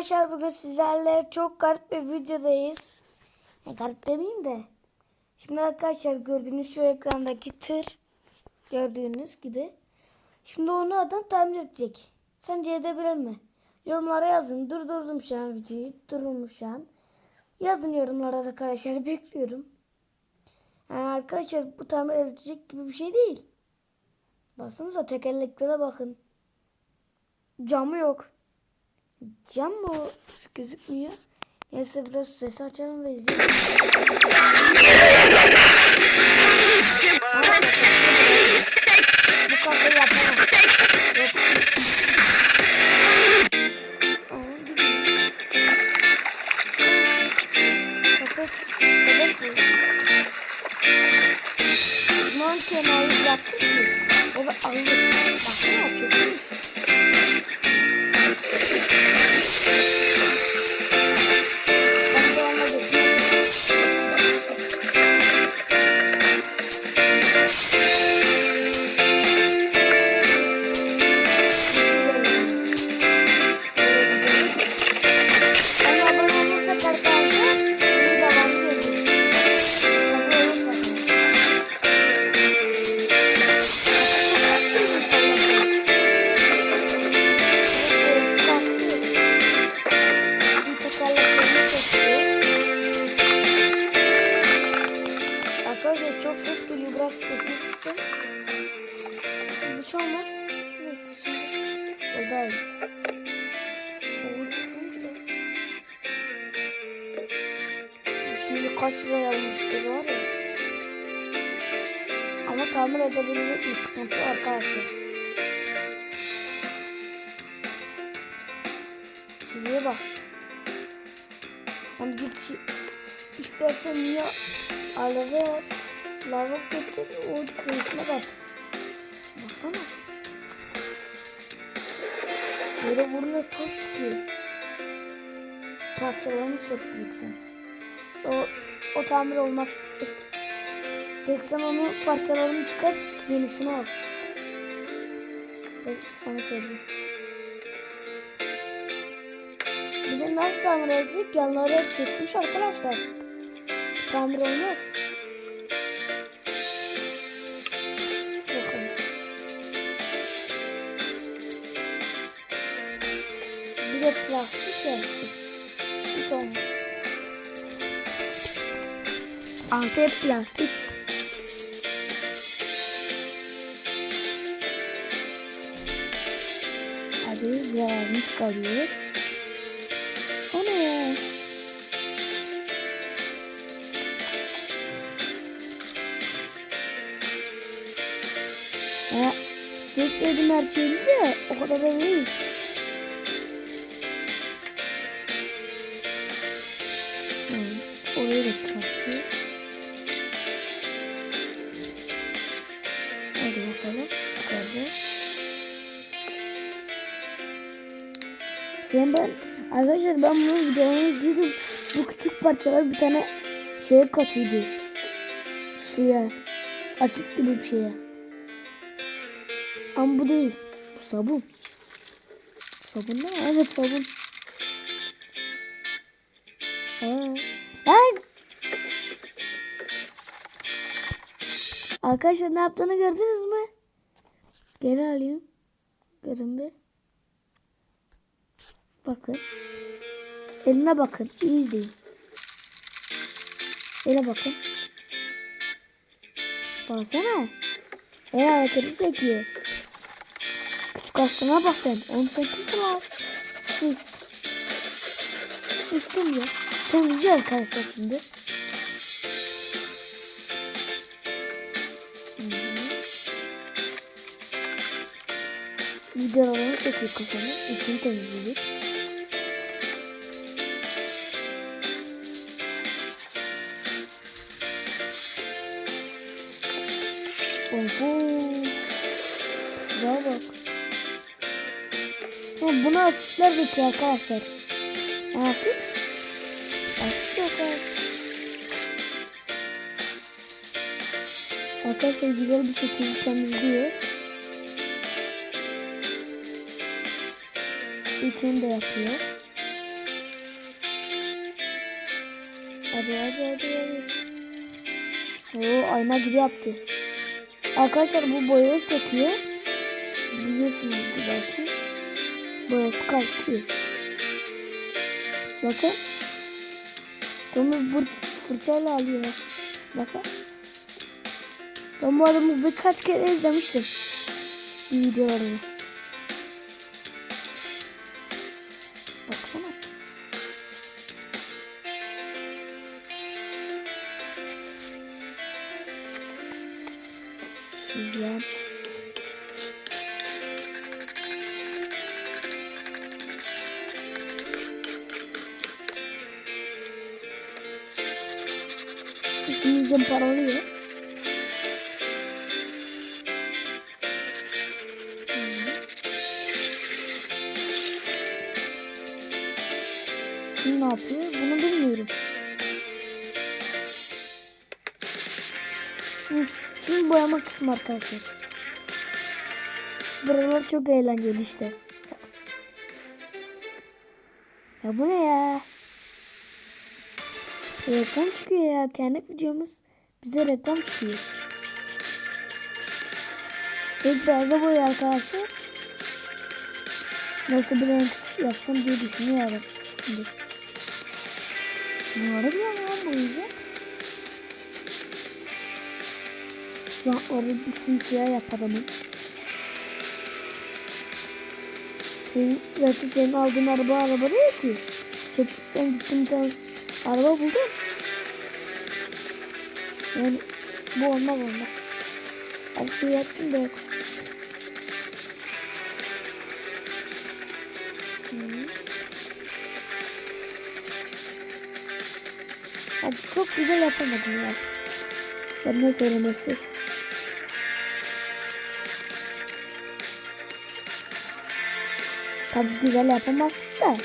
arkadaşlar bugün sizlerle çok garip bir videodayız. Ya garip demeyeyim de. Şimdi arkadaşlar gördüğünüz şu ekrandaki tır gördüğünüz gibi. Şimdi onu adam tamir edecek. Sence edebilir mi? Yorumlara yazın. Durdurdum şu an videoyu. Durulmuş şu an. Yazın yorumlara arkadaşlar. Bekliyorum. Yani arkadaşlar bu tamir edecek gibi bir şey değil. Baksanıza tekerleklere bakın. Camı yok. Cam mı gözükmüyor? Neyse biraz ses açalım ve izleyelim. Bu kafayı yapamam. Yok. Aa, bak. Hani git istersen ya aleve lava getir o değişme bak. Baksana. Böyle burnuna toz çıkıyor. Parçalarını söktüreceksin. O, o tamir olmaz. Tek sen onu parçalarını çıkar, yenisini al. Ben sana söyleyeyim. Nasıl tamir edecek? Yanları hep çökmüş arkadaşlar. Tamir olmaz. Bakalım. Bir de plastik ya. Hiç olmaz. Altı hep plastik. Hadi zararını çıkarıyor. Ya sökmedim her şeyi de o kadar da değil. Hı, orayı da. Çıkardı. Sen ben arkadaşlar ben bunu videomu izledim. Bu küçük parçalar bir tane şeye katıyordu. Suya. Asit gibi bir şeye. Ama bu değil. Bu sabun. Sabun değil mi? Evet sabun. Ha. Lan! Arkadaşlar ne yaptığını gördünüz mü? Geri alayım. Görün bir. Bakın. Eline bakın. İyi değil. Ele bakın. Baksana. El hareketi çekiyor. Aslına bak kimsin lan? Siz. Üstüm ya. Temizliyor arkadaşlar şimdi. Videolarını çekiyor kafanı. İçini temizliyor. Oho. Şuraya bak. Ama buna asitler bitiyor şey arkadaşlar. Asit. Asit yok arkadaşlar. Arkadaşlar güzel bir şekilde temizliyor. İçini de yapıyor. Hadi hadi hadi hadi. Oo ayna gibi yaptı. Arkadaşlar bu boyayı söküyor. Biliyorsunuz belki. Boyası kalkıyor. Bakın. Domuz bu fırçayla alıyor. Bakın. Ben bu adamı birkaç kere izlemiştim. Videolarını. Üstümüzden paralıyor. Şimdi ne yapıyor? Bunu bilmiyorum. Şimdi boyama kısmı arkadaşlar. Buralar çok eğlenceli işte. Ya bu ne ya? Reklam çıkıyor ya. Kendi videomuz bize reklam çıkıyor. İlk beyazda boya arkadaşlar. Nasıl bir renk yapsam diye düşünüyorum. Şimdi. Ne var ya lan boyayacak? Jantları bir simsiyah yapalım. Senin, zaten senin aldığın araba araba değil ki. Çöplükten gittim tane araba buldum. Yani bu olmaz olmaz. Her şeyi yaptım da yok. Hı. Abi çok güzel yapamadım ya. Ben ne söylemesi. Tabii güzel yapamazsın da.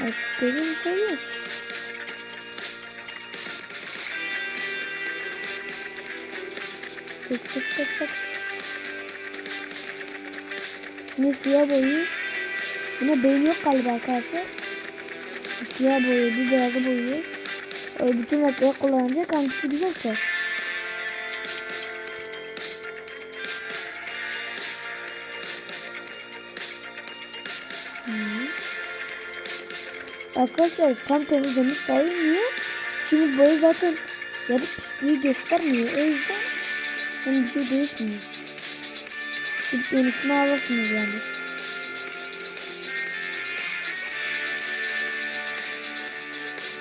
Evet, dediğim şey yok. Sık sık sık sık. Yine siyah boyu. Yine beyin yok galiba arkadaşlar. Bir siyah boyu, bir beyazı boyu. Öyle bütün renkleri kullanacak hangisi güzelse. Hmm. Arkadaşlar tam temizlemiş sayılmıyor. Çünkü boyu zaten yarı pisliği göstermiyor. O yüzden yani bir şey değişmiyor. Yenisini alırsınız yani.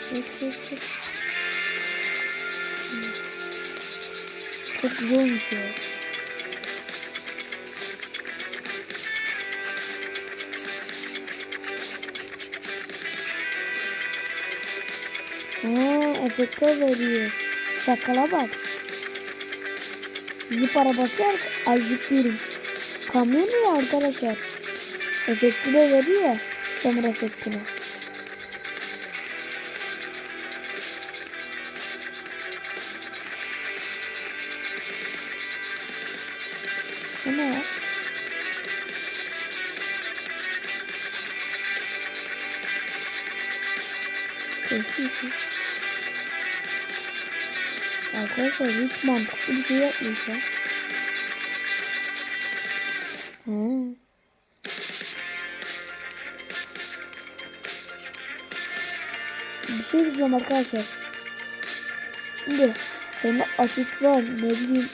Çek çek. Hmm. Çok güzel olmuş ya. Ha, efekte veriyor. Şakala bak. Zip arabası. Ay zıplıyorum. Kamyon ya arkadaşlar. Efekti de veriyor ya. Çamur efektini. Bu ne ya? Kesin. Arkadaşlar hiç mantıklı bir şey yapmış ya. He. Bir şey diyeceğim arkadaşlar. Şimdi senin asit var ne bileyim.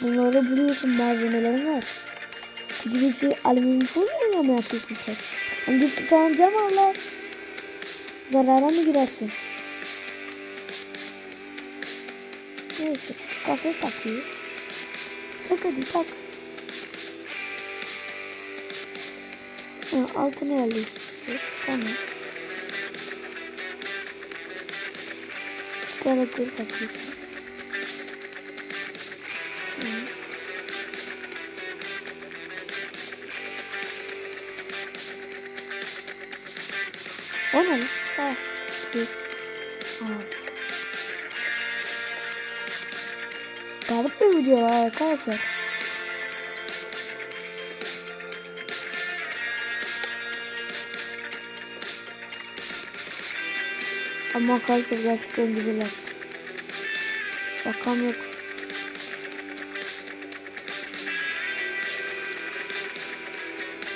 Bunları buluyorsun malzemelerin var. Bir şey alüminyum folyo mu yapıyorsun sen? Hani bir tane cam al lan. Zarara mı girersin? Neyse kafayı takıyor. Tak hadi tak. Ha, altına yerleştir. Tamam. Çıkarakları takıyorsun. Hı. O ne? Ha. bir- Garip bir video arkadaşlar. Ama arkadaşlar gerçekten güzel. Şakam yok.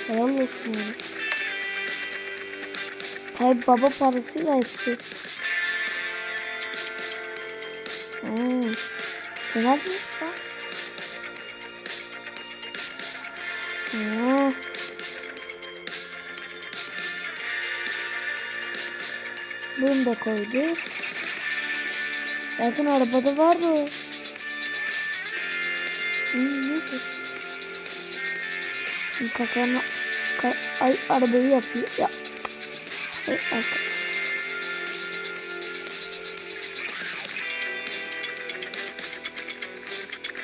Helal olsun. Tabi baba parasıyla hepsi. Ne yapıyorsun lan? Hmm. Bunu da koyduk. Zaten arabada vardı. Hmm, neyse. Şimdi kasanın ka, ay, arabayı yapıyor. Ya. Ay, arka.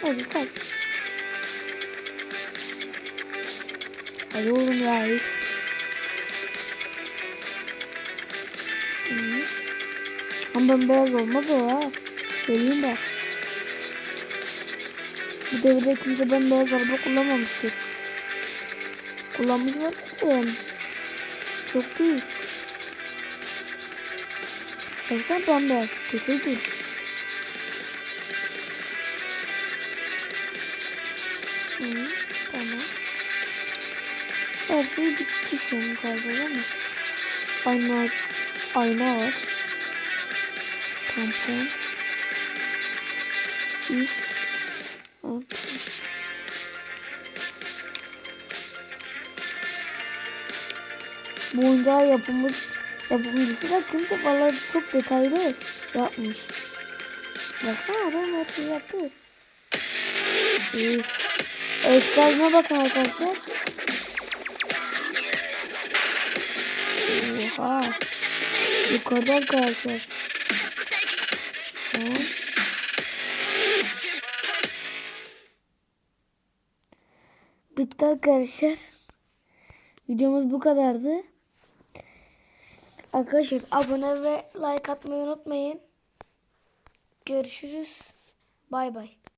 Hadi tak. Hadi oğlum ya. Ama ben beyaz olmaz o ha. Söyleyeyim de. Bu devirde kimse ben beyaz araba kullanmamıştır. Kullanmış var yani. Çok değil. Baksana ben beyaz. Kötü değil. Hı, tamam. Her şey bitti şu an galiba mi? Ayna, ayna var. Tampon. Üst. Bu oyuncağı yapımı, yapımcısı da kimse valla çok detaylı yapmış. Baksana adam her şeyi yaptı. İyi. Eşkaline bakın arkadaşlar. Oha. Yukarıda arkadaşlar. Tamam. Bitti arkadaşlar. Videomuz bu kadardı. Arkadaşlar abone ve like atmayı unutmayın. Görüşürüz. Bay bay.